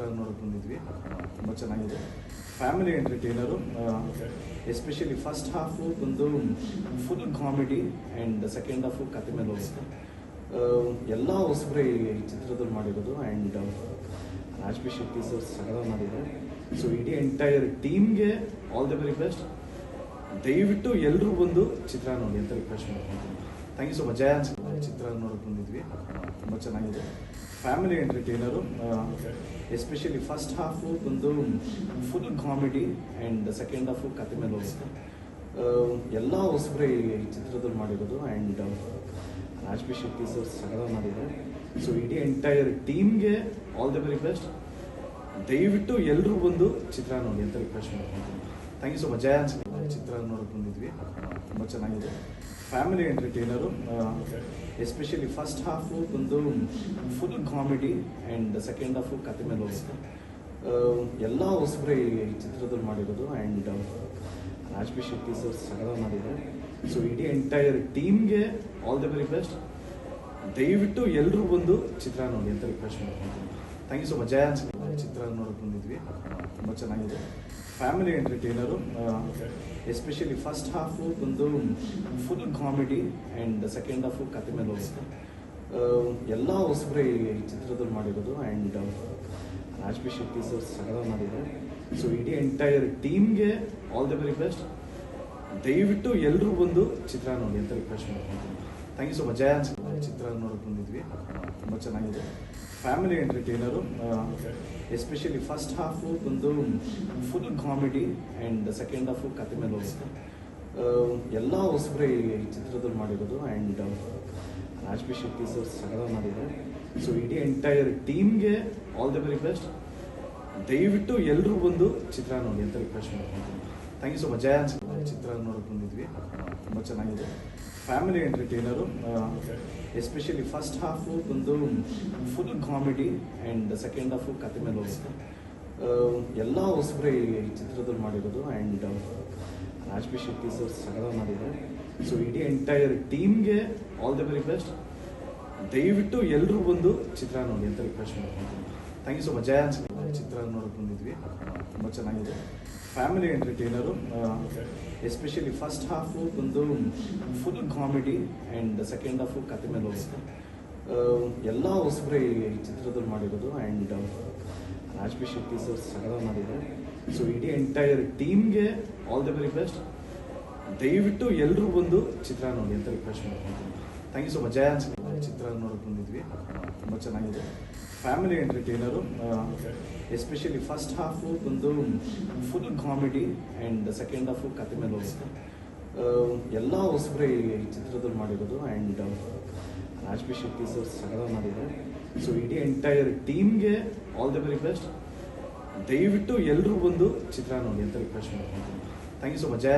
ಚಿತ್ರ ನೋಡೋಕೆ ಬಂದಿದ್ವಿ. ತುಂಬ ಚೆನ್ನಾಗಿದೆ. Family entertainer especially first half ಒಂದು full comedy and second half ಕತೆ ಮೇಲೆ ಹೋಗುತ್ತೆ. ಎಲ್ಲ ಹೊಸಬ್ರೆ ಈ ಚಿತ್ರದಲ್ಲಿ ಮಾಡಿರೋದು and Raj B Shetty sir ಸಗದ ಮಾಡಿದ್ದಾರೆ. ಸೊ ಇಡೀ ಎಂಟೈರ್ ಟೀಮ್ಗೆ ಆಲ್ ದಿ ವೆರಿ ಬೆಸ್ಟ್ ದಯವಿಟ್ಟು ಎಲ್ಲರೂ ಬಂದು ಚಿತ್ರ ನೋಡಿ ಅಂತ ರಿಕ್ವೆಸ್ಟ್ ಮಾಡ್ಕೊತೀನಿ. Thank you so much Jaya ಚಿತ್ರ ನೋಡೋಕೆ ಬಂದಿದ್ವಿ. ತುಂಬ ಚೆನ್ನಾಗಿದೆ. Family entertainer especially first half ಒಂದು full comedy and second half ಕತೆ ಮೇಲೆ ಹೋಗುತ್ತೆ. ಎಲ್ಲ ಹೊಸಬ್ರೆ ಈ ಚಿತ್ರದಲ್ಲಿ ಮಾಡಿರೋದು and Raj B Shetty sir ಸಗದ ಮಾಡಿದ್ದಾರೆ. ಸೊ ಇಡೀ ಎಂಟೈರ್ ಟೀಮ್ಗೆ ಆಲ್ ದ ವೆರಿ ಬೆಸ್ಟ್ ದಯವಿಟ್ಟು ಎಲ್ಲರೂ ಬಂದು ಚಿತ್ರ ನೋಡಿ ಅಂತ ರಿಕ್ವೆಸ್ಟ್ ಮಾಡ್ಕೊತೀನಿ. ಥ್ಯಾಂಕ್ ಯು ಸೊ ಮಚ್ ಜಯ ಚಿತ್ರ ನೋಡೋಕೆ ಬಂದಿದ್ವಿ. ತುಂಬ ಚೆನ್ನಾಗಿದೆ. Family entertainer especially first half ಒಂದು full comedy and second half ಕತೆ ಮೇಲೆ ಹೋಗುತ್ತೆ. ಎಲ್ಲ ಹೊಸಬ್ರೆ ಈ ಚಿತ್ರದಲ್ಲಿ ಮಾಡಿರೋದು ಆ್ಯಂಡ್ ರಾಜ್ಬಿ ಶೆಟ್ಟಿ ಸರ್ ಸಗದ ಮಾಡಿದ್ದಾರೆ. ಸೊ ಇಡೀ ಎಂಟೈರ್ ಟೀಮ್ಗೆ ಆಲ್ ದ ವೆರಿ ಬೆಸ್ಟ್ ದಯವಿಟ್ಟು ಎಲ್ಲರೂ ಬಂದು ಚಿತ್ರ ನೋಡಿ ಅಂತ ರಿಕ್ವೆಸ್ಟ್ ಮಾಡ್ಕೊತೀನಿ. Thank you so much Jaya ಚಿತ್ರ ನೋಡೋಕೆ ಬಂದಿದ್ವಿ. ತುಂಬ ಚೆನ್ನಾಗಿದೆ. Family entertainer especially first half ಒಂದು full comedy and second half ಕತೆ ಮೇಲೆ ಹೋಗುತ್ತೆ. ಎಲ್ಲ ಹೊಸಬ್ರೆ ಈ ಚಿತ್ರದಲ್ಲಿ ಮಾಡಿರೋದು and Raj B Shetty sir ಸಗದ ಮಾಡಿದ್ದಾರೆ. ಸೊ ಇಡೀ ಎಂಟೈರ್ ಟೀಮ್ಗೆ ಆಲ್ ದಿ ವೆರಿ ಬೆಸ್ಟ್ ದಯವಿಟ್ಟು ಎಲ್ಲರೂ ಬಂದು ಚಿತ್ರ ನೋಡಿ ಅಂತ ರಿಕ್ವೆಸ್ಟ್ ಮಾಡ್ಕೊತೀನಿ. Thank you so much Jaya ಚಿತ್ರ ನೋಡೋಕೆ ಬಂದಿದ್ವಿ. ತುಂಬ ಚೆನ್ನಾಗಿದೆ. Family entertainer especially first half ಒಂದು full comedy and second half ಕತೆ ಮೇಲೆ ಹೋಗುತ್ತೆ. ಎಲ್ಲ ಹೊಸಬ್ರೆ ಈ ಚಿತ್ರದಲ್ಲಿ ಮಾಡಿರೋದು and Raj B Shetty sir ಸಗದ ಮಾಡಿದ್ದಾರೆ. ಸೊ ಇಡೀ ಎಂಟೈರ್ ಟೀಮ್ಗೆ ಆಲ್ ದಿ ವೆರಿ ಬೆಸ್ಟ್ ದಯವಿಟ್ಟು ಎಲ್ಲರೂ ಬಂದು ಚಿತ್ರ ನೋಡಿ ಅಂತ ರಿಕ್ವೆಸ್ಟ್ ಮಾಡ್ಕೊತೀನಿ. ಥ್ಯಾಂಕ್ ಯು ಸೊ ಮಚ್ ಜಯ ಚಿತ್ರ ನೋಡೋಕೆ ಬಂದಿದ್ವಿ. ತುಂಬ ಚೆನ್ನಾಗಿದೆ. Family entertainer especially first half ಒಂದು full comedy and second half ಕತೆ ಮೇಲೆ ಹೋಗುತ್ತೆ. ಎಲ್ಲ ಹೊಸಬ್ರೆ ಈ ಚಿತ್ರದಲ್ಲಿ ಮಾಡಿರೋದು ಆ್ಯಂಡ್ ರಾಜ್ಬಿ ಶೆಟ್ಟಿ ಸರ್ ಸಗದ ಮಾಡಿದ್ದಾರೆ. ಸೊ ಇಡೀ ಎಂಟೈರ್ ಟೀಮ್ಗೆ ಆಲ್ ದಿ ವೆರಿ ಬೆಸ್ಟ್ ದಯವಿಟ್ಟು ಎಲ್ಲರೂ ಬಂದು ಚಿತ್ರ ನೋಡಿ ಅಂತ ರಿಕ್ವೆಸ್ಟ್ ಮಾಡ್ಕೊತೀನಿ. Thank you so much Jaya ಚಿತ್ರ ನೋಡೋಕೆ ಬಂದಿದ್ವಿ. ತುಂಬ ಚೆನ್ನಾಗಿದೆ. Family entertainer especially first half ಒಂದು full comedy and second half ಕತೆ ಮೇಲೆ ಹೋಗುತ್ತೆ. ಎಲ್ಲ ಹೊಸಬ್ರೆ ಈ ಚಿತ್ರದಲ್ಲಿ ಮಾಡಿರೋದು ಆ್ಯಂಡ್ ರಾಜ್ ಶೆಟ್ಟಿ ಸರ್ ಸಗದ ಮಾಡಿದ್ದಾರೆ. ಸೊ ಇಡೀ ಎಂಟೈರ್ ಟೀಮ್ಗೆ ಆಲ್ ದಿ ವೆರಿ ಬೆಸ್ಟ್ ದಯವಿಟ್ಟು ಎಲ್ಲರೂ ಬಂದು ಚಿತ್ರ ನೋಡಿ ಅಂತ ರಿಕ್ವೆಸ್ಟ್ ಮಾಡ್ಕೊತೀನಿ. Thank you so much Jaya ಚಿತ್ರ ನೋಡೋಕೆ ಬಂದಿದ್ವಿ. ತುಂಬ ಚೆನ್ನಾಗಿದೆ. Family entertainer especially first half ಒಂದು full comedy and second half ಕತೆ ಮೇಲೆ ಹೋಗುತ್ತೆ. ಎಲ್ಲ ಹೊಸಬ್ರೆ ಈ ಚಿತ್ರದಲ್ಲಿ ಮಾಡಿರೋದು ಆ್ಯಂಡ್ ರಾಜ್ ಶೆಟ್ಟಿ ಸರ್ ಸಗದ ಮಾಡಿದ್ದಾರೆ. ಸೊ ಇಡೀ ಎಂಟೈರ್ ಟೀಮ್ಗೆ ಆಲ್ ದ ವೆರಿ ಬೆಸ್ಟ್ ದಯವಿಟ್ಟು ಎಲ್ಲರೂ ಬಂದು ಚಿತ್ರ ನೋಡಿ ಅಂತ ರಿಕ್ವೆಸ್ಟ್ ಮಾಡ್ಕೊತೀನಿ. Thank you so much Jaya